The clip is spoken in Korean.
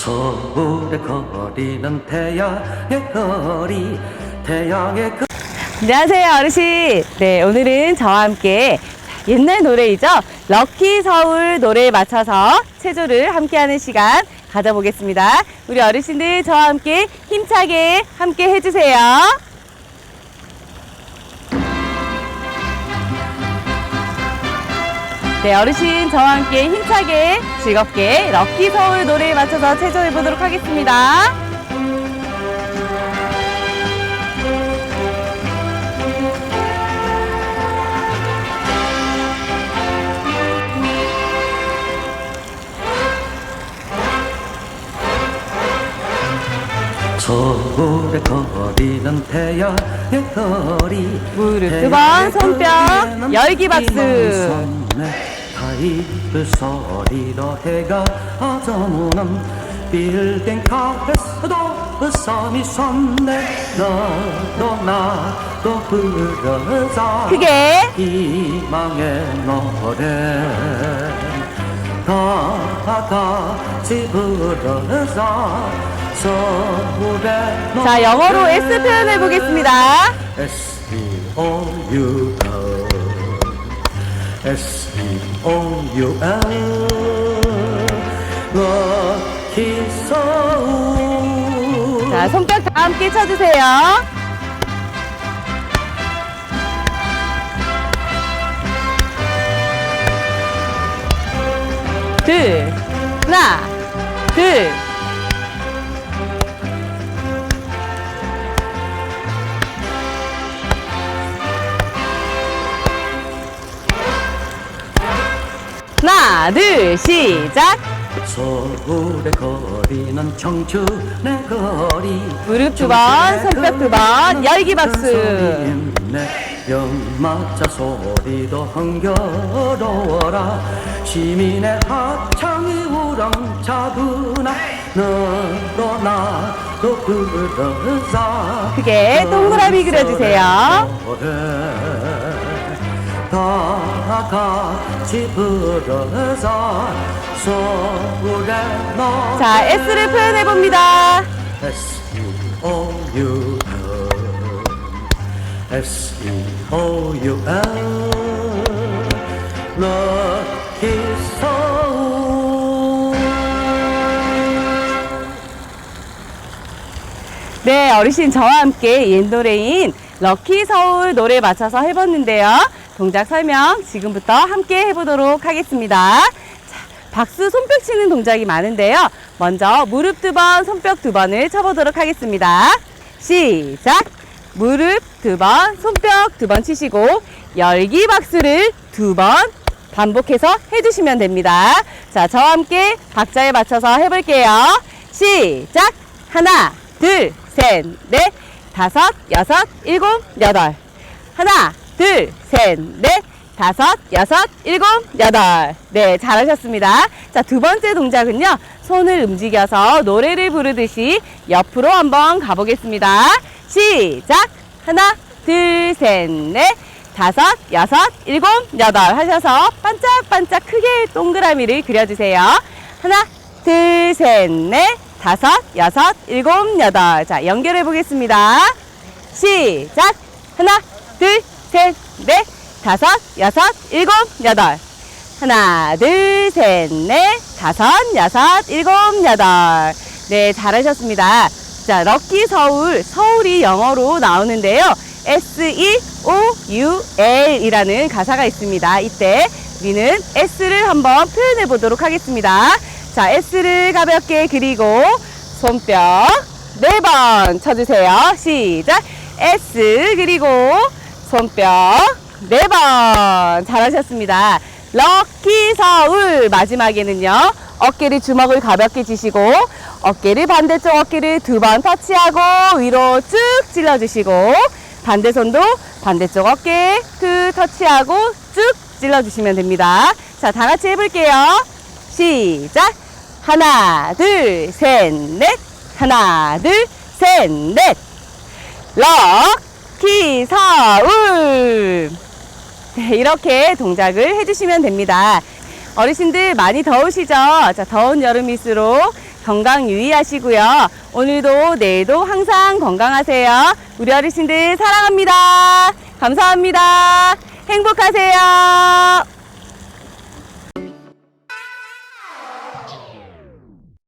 서울에 거리는 태양의 거리 태양의 거 안녕하세요, 어르신. 네, 오늘은 저와 함께 옛날 노래이죠. 럭키 서울 노래에 맞춰서 체조를 함께하는 시간 가져보겠습니다. 우리 어르신들 저와 함께 힘차게 함께 해주세요. 네, 어르신 저와 함께 힘차게 즐겁게 럭키 서울 노래에 맞춰서 체조해 보도록 하겠습니다. 서울의 거리는 태양의 거리 무릎 두 번, 손뼉, 열기 박수. 타이틀 소리로 해가 저무는 빌딩 카페스도 섬이 섰네. 너도 나도 부르자. 크게? 희망의 노래. 다 같이 부르자 서울의 자, 영어로 S 표현해 보겠습니다. 럭 키 서울 자, 손뼉 다 함께 쳐주세요. 둘, 하나, 둘. 하나, 둘, 시작. 서울의 거리는 청춘의 거리 무릎 두 번, 손뼉 두 번, 열기 박수. 연마자 소리도 흥겨로워라 시민의 합창이 우렁차구나 너도 나도 부르자 크게 동그라미 그려주세요. 같이 서울의 노래 자, S를 표현해 봅니다. S-U-O-U-L S-U-O-U-L Lucky Soul 네, 어르신 저와 함께 옛 노래인 럭키 서울 노래에 맞춰서 해봤는데요. 동작 설명 지금부터 함께 해보도록 하겠습니다. 자, 박수 손뼉 치는 동작이 많은데요. 먼저 무릎 두 번, 손뼉 두 번을 쳐보도록 하겠습니다. 시작! 무릎 두 번, 손뼉 두 번 치시고 열기 박수를 두 번 반복해서 해주시면 됩니다. 자, 저와 함께 박자에 맞춰서 해볼게요. 시작! 하나, 둘, 셋, 넷, 다섯, 여섯, 일곱, 여덟. 하나, 둘, 셋, 넷, 다섯, 여섯, 일곱, 여덟. 네, 잘하셨습니다. 자, 두 번째 동작은요. 손을 움직여서 노래를 부르듯이 옆으로 한번 가보겠습니다. 시작! 하나, 둘, 셋, 넷, 다섯, 여섯, 일곱, 여덟 하셔서 반짝반짝 크게 동그라미를 그려주세요. 하나, 둘, 셋, 넷, 다섯, 여섯, 일곱, 여덟. 자, 연결해 보겠습니다. 시작! 하나, 둘, 셋, 넷, 다섯, 여섯, 일곱, 여덟. 하나, 둘, 셋, 넷, 다섯, 여섯, 일곱, 여덟. 네, 잘하셨습니다. 자, 럭키 서울, 서울이 영어로 나오는데요. S-E-O-U-L 이라는 가사가 있습니다. 이때 우리는 S를 한번 표현해 보도록 하겠습니다. 자, S를 가볍게 그리고 손뼉 네 번 쳐주세요. 시작. S 그리고 손뼉 네 번 잘하셨습니다. 럭키 서울 마지막에는요. 어깨를 주먹을 가볍게 쥐시고 어깨를 반대쪽 어깨를 두 번 터치하고 위로 쭉 찔러주시고 반대 손도 반대쪽 어깨 그 터치하고 쭉 찔러주시면 됩니다. 자, 다 같이 해볼게요. 시작. 하나, 둘, 셋, 넷. 하나, 둘, 셋, 넷. 럭 키 서울. 네, 이렇게 동작을 해주시면 됩니다. 어르신들 많이 더우시죠? 자, 더운 여름일수록 건강 유의하시고요. 오늘도 내일도 항상 건강하세요. 우리 어르신들 사랑합니다. 감사합니다. 행복하세요.